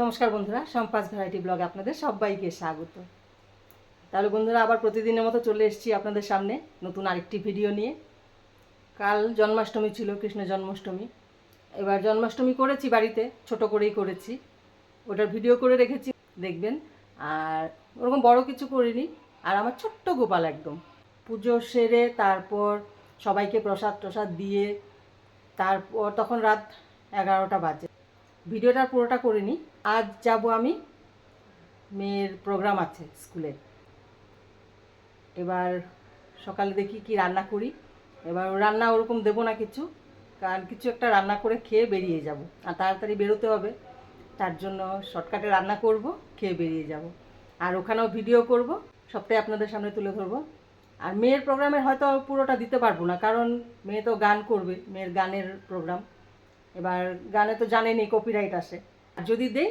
নমস্কার বন্ধুরা, সম্পাস ভ্যারাইটি ব্লগে আপনাদের সবাইকে স্বাগত। তাহলে বন্ধুরা, আবার প্রতিদিনের মতো চলে এসেছি আপনাদের সামনে নতুন আরেকটি ভিডিও নিয়ে। কাল জন্মাষ্টমী ছিল, কৃষ্ণ জন্মাষ্টমী। এবার জন্মাষ্টমী করেছি বাড়িতে, ছোট করেই করেছি। ওটার ভিডিও করে রেখেছি, দেখবেন। আর ওরকম বড় কিছু করিনি, আর আমার ছোট্ট গোপাল একদম। পুজো সেরে তারপর সবাইকে প্রসাদ টসাদ দিয়ে তারপর তখন রাত এগারোটা বাজে। ভিডিওটা পুরোটা করিনি আজ যাব আমি মেয়ের প্রোগ্রাম আছে স্কুলে এবার সকালে দেখি কি রান্না করি। এবার রান্না ওরকম দেবো না কিছু, কারণ কিছু একটা রান্না করে খেয়ে বেরিয়ে যাব। আর তাড়াতাড়ি বেরোতে হবে, তার জন্য শর্টকাটে রান্না করব, খেয়ে বেরিয়ে যাব। আর ওখানেও ভিডিও করব, সবটাই আপনাদের সামনে তুলে ধরবো। আর মেয়ের প্রোগ্রামে হয়তো পুরোটা দিতে পারব না, কারণ মেয়ে তো গান করবে, মেয়ের গানের প্রোগ্রাম এবার গানে তো জানেনই কপিরাইট আসে। আর যদি দেই,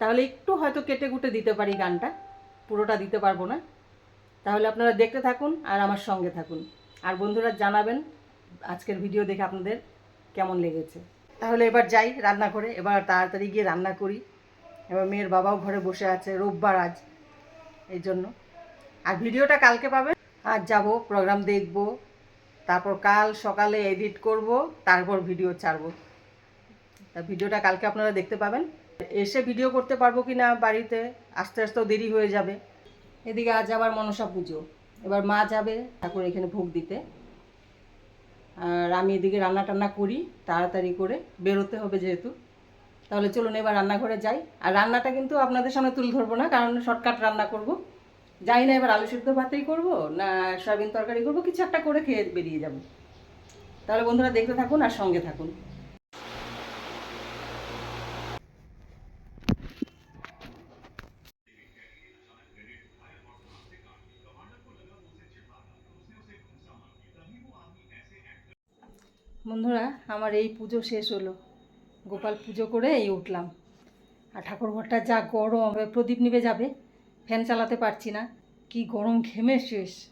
তাহলে একটু হয়তো কেটে কুটে দিতে পারি গানটা। পুরোটা দিতে পারব না। তাহলে আপনারা দেখতে থাকুন আর আমার সঙ্গে থাকুন। আর বন্ধুরা জানাবেন আজকের ভিডিও দেখে আপনাদের কেমন লেগেছে। তাহলে এবার যাই রান্না করে এবার তাড়াতাড়ি গিয়ে রান্না করি। এবার মেয়ের বাবাও ঘরে বসে আছে রোববার আজ, এই জন্য। আর ভিডিওটা কালকে পাবেন। আজ যাব প্রোগ্রাম দেখব, তারপর কাল সকালে এডিট করব, তারপর ভিডিও ছাড়বো। ভিডিওটা কালকে আপনারা দেখতে পাবেন। এসে ভিডিও করতে পারব কি না বাড়িতে, আস্তে আস্তেও দেরি হয়ে যাবে। এদিকে আজ আবার মনসা পুজো। এবার মা যাবে ঠাকুর এখানে ভোগ দিতে। আর আমি এদিকে রান্না টান্না করি, তাড়াতাড়ি করে বেরোতে হবে যেহেতু। তাহলে চলুন এবার রান্নাঘরে যাই। আর রান্নাটা কিন্তু আপনাদের সামনে তুলে ধরবো না, কারণ শর্টকাট রান্না করব। যাই না এবার আলু সিদ্ধ ভাতেই করব না সয়াবিন তরকারি করব, কিছু একটা করে খেয়ে বেরিয়ে যাব। তাহলে বন্ধুরা দেখতে থাকুন আর সঙ্গে থাকুন। বন্ধুরা, আমার এই পুজো শেষ হলো। গোপাল পুজো করে এই উঠলাম। আর ঠাকুর ঘরটা যা গরম প্রদীপ নিভে যাবে। ফ্যান চালাতে পারছি না। কি গরম ঘেমে শেষ।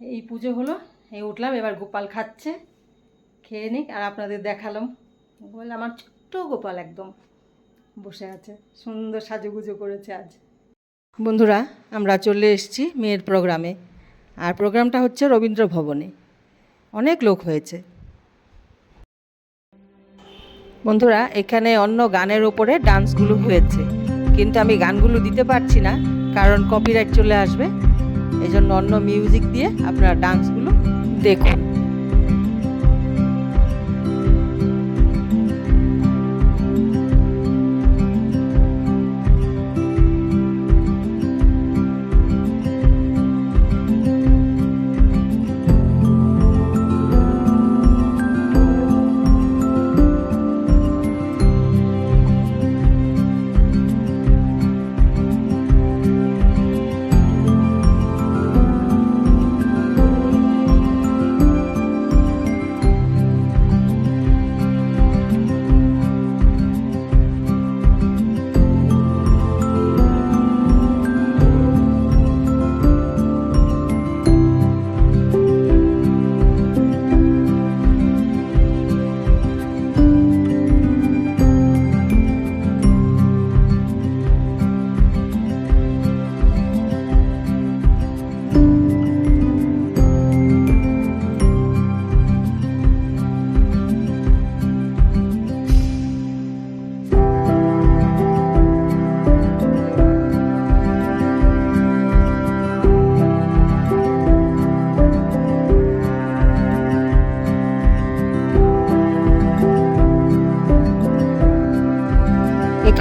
এই পুজো হলো, এই উঠলাম, এবার গোপাল খাচ্ছে। খেয়ে নিক, আর আপনাদের দেখালাম। গোপাল, আমার ছোট্ট গোপাল একদম বসে আছে। সুন্দর সাজুগুজো করেছে আজ। বন্ধুরা, আমরা চলে এসেছি মেয়ের প্রোগ্রামে। আর প্রোগ্রামটা হচ্ছে রবীন্দ্র ভবনে। অনেক লোক হয়েছে। বন্ধুরা, এখানে অন্য গানের ওপরে ডান্সগুলো হয়েছে। কিন্তু আমি গানগুলো দিতে পারছি না, কারণ কপিরাইট চলে আসবে। এই জন্য অন্য মিউজিক দিয়ে আপনারা ডান্সগুলো দেখুন।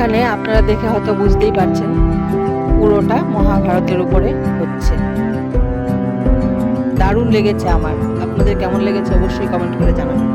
এখানে আপনারা দেখে হয়তো বুঝতেই পারছেন পুরোটা মহাভারতের উপরে হচ্ছে। দারুণ লেগেছে আমার। আপনাদের কেমন লেগেছে অবশ্যই কমেন্ট করে জানাবেন।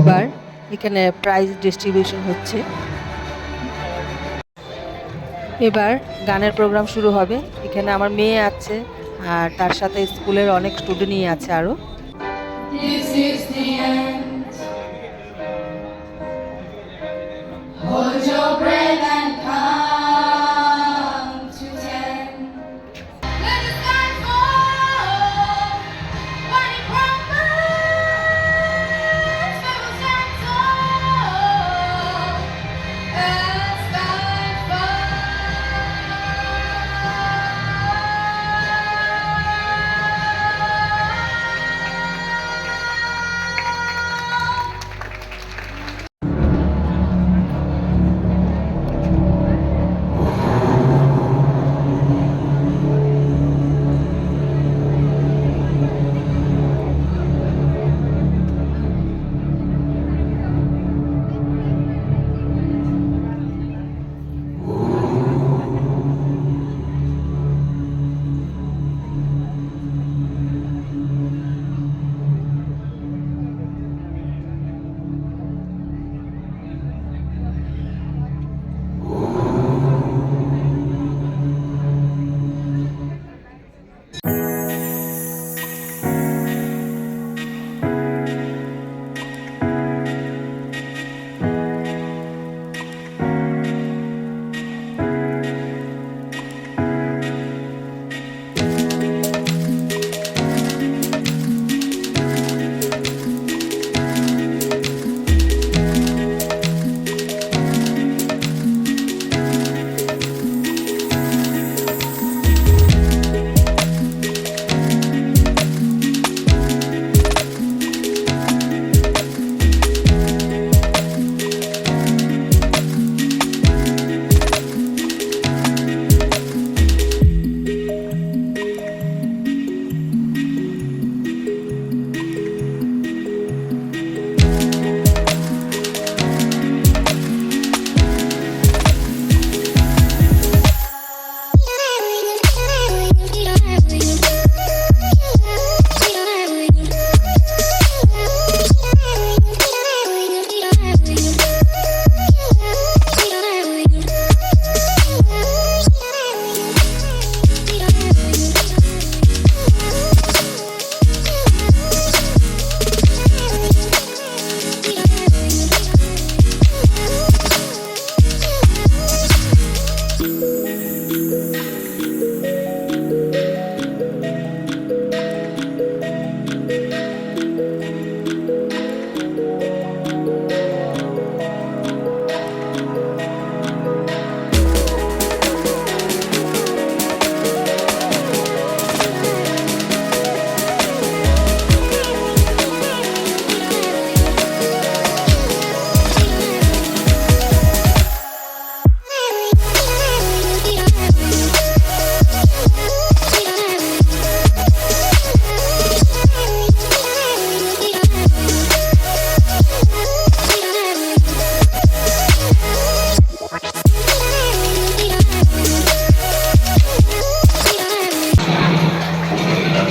এবার এখানে প্রাইজ ডিস্ট্রিবিউশন হচ্ছে। এবার গানের প্রোগ্রাম শুরু হবে। এখানে আমার মেয়ে আছে আর তার সাথে স্কুলের অনেক স্টুডেন্টই আছে আরও This is the end.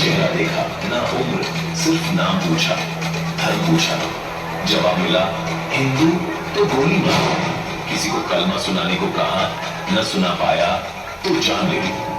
चेहरा देखा, ना उम्र, सिर्फ़ नाम पूछा। धर्म पूछा। जवाब मिला, हिंदू तो गोली मारो किसी को कलमा सुनाने को कहा, न सुना पाया तो जान ले ली।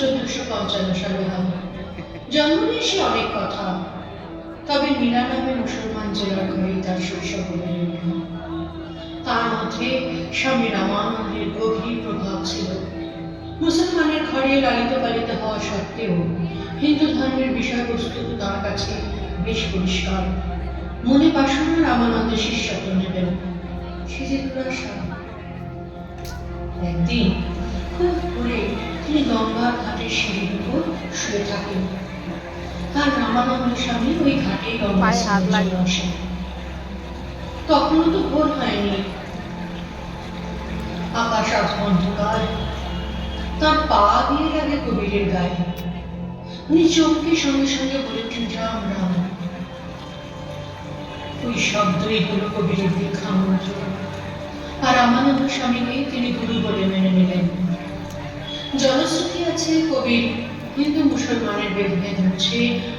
চোদ্দশো পঞ্চান্ন সালে হয় জন্ম নিয়ে সে অনেক কথা। তবে মীরা মুসলমান জেলার ঘরেই তার শৈশব তার মধ্যে স্বামী রামানন্দের গভীর প্রভাব ছিল। মুসলমানের ঘরে লালিত পালিত হওয়া সত্ত্বেও হিন্দু ধর্মের বিষয়বস্তু তার কাছে বেশ পরিষ্কার। মনে বাসনা রামানন্দ শিষ্যত্ব নেবেন। সে যে একদিন খুব তিনি গঙ্গার ঘাটের সিঁড়ির উপর শুয়ে থাকেন। তার রামানন্দ স্বামী ওই ঘাটে গঙ্গা। জন্য আসেন। তখনও তো ভোর হয়নি। আকাশ আজ অন্ধকার। তার পা দিয়ে লাগে কবিরের গায়ে। উনি চমকে সঙ্গে সঙ্গে বলে উঠেন রাম রাম। ওই শব্দই হলো কবিরের দীক্ষা মন্ত্র। আর রামানন্দ স্বামীকে তিনি গুরু বলে মেনে আছে কবির হিন্দু মুসলমানের ভেদভেদ হচ্ছে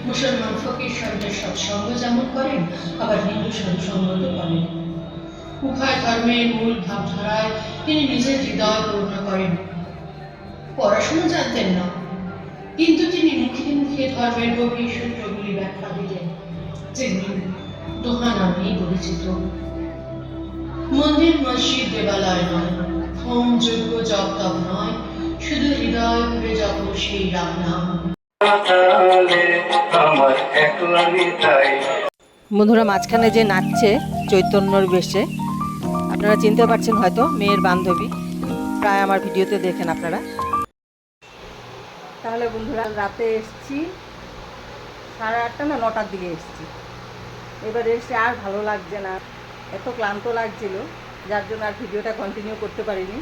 মুসলমান ফকির সঙ্গে সৎসঙ্গ যেমন করেন, আবার হিন্দু সৎসঙ্গ করেন। উভয় ধর্মের মূল ভাবধারায় তিনি নিজের হৃদয় পূর্ণ করেন। পড়াশোনা জানতেন না, কিন্তু তিনি মুখে মুখে ধর্মের গভীর সূত্রগুলি ব্যাখ্যা দিলেন যেগুলি দোহা নামেই পরিচিত। মন্দির, মসজিদ, দেবালয় নয়, হোম, যজ্ঞ, জপ নয় শুধু হৃদয় ভরে জপ সেই রাম নাম। বন্ধুরা মাঝখানে যে নাচছে চৈতন্যর বেশে আপনারা চিনতে পারছেন হয়তো মেয়ের বান্ধবী। প্রায় আমার ভিডিওতে দেখেন আপনারা। তাহলে বন্ধুরা রাতে এসছি সাড়ে আটটা না নটার দিকে এসছি। এবার এসে আর ভালো লাগছে না এত ক্লান্ত লাগছিল। যার জন্য আর ভিডিওটা কন্টিনিউ করতে পারিনি।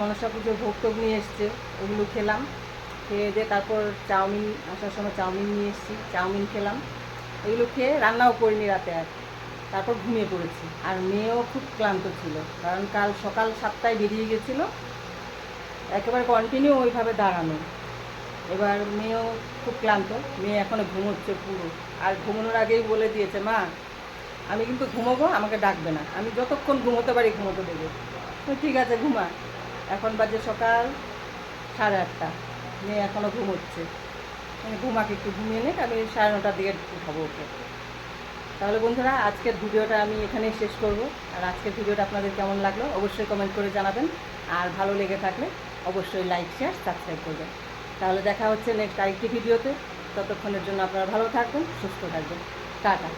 মনসা পুজোর ভোগ টোগ নিয়ে এসছে, ওগুলো খেলাম। খেয়ে দিয়ে তারপর চাউমিন, আসার সময় চাউমিন নিয়ে এসেছি, চাউমিন খেলাম। এগুলো খেয়ে রান্নাও করিনি রাতে আর। তারপর ঘুমিয়ে পড়েছি। আর মেয়েও খুব ক্লান্ত ছিল, কারণ কাল সকাল সাতটায় বেরিয়ে গেছিল। একেবারে কন্টিনিউ ওইভাবে দাঁড়ানো। এবার মেয়েও খুব ক্লান্ত, মেয়ে এখনও ঘুমোচ্ছে পুরো। আর ঘুমানোর আগেই বলে দিয়েছে, মা আমি কিন্তু ঘুমোবো, আমাকে ডাকবে না। আমি যতক্ষণ ঘুমোতে পারি ঘুমোতে দেবে। ঠিক আছে, ঘুমা। এখন বাজে সকাল সাড়ে আটটা। মেয়ে এখনও ঘুমোচ্ছে। মানে ঘুমাকে একটু ঘুমিয়ে নিক আমি সাড়ে নটার দিকে উঠাবো ওকে। তাহলে বন্ধুরা, আজকের ভিডিওটা আমি এখানেই শেষ করব। আর আজকের ভিডিওটা আপনাদের কেমন লাগল অবশ্যই কমেন্ট করে জানাবেন। আর ভালো লেগে থাকলে অবশ্যই লাইক শেয়ার সাবস্ক্রাইব করবেন। তাহলে দেখা হচ্ছে নেক্সট আরেকটি ভিডিওতে। ততক্ষণের জন্য আপনারা ভালো থাকবেন, সুস্থ থাকবেন। টাটা।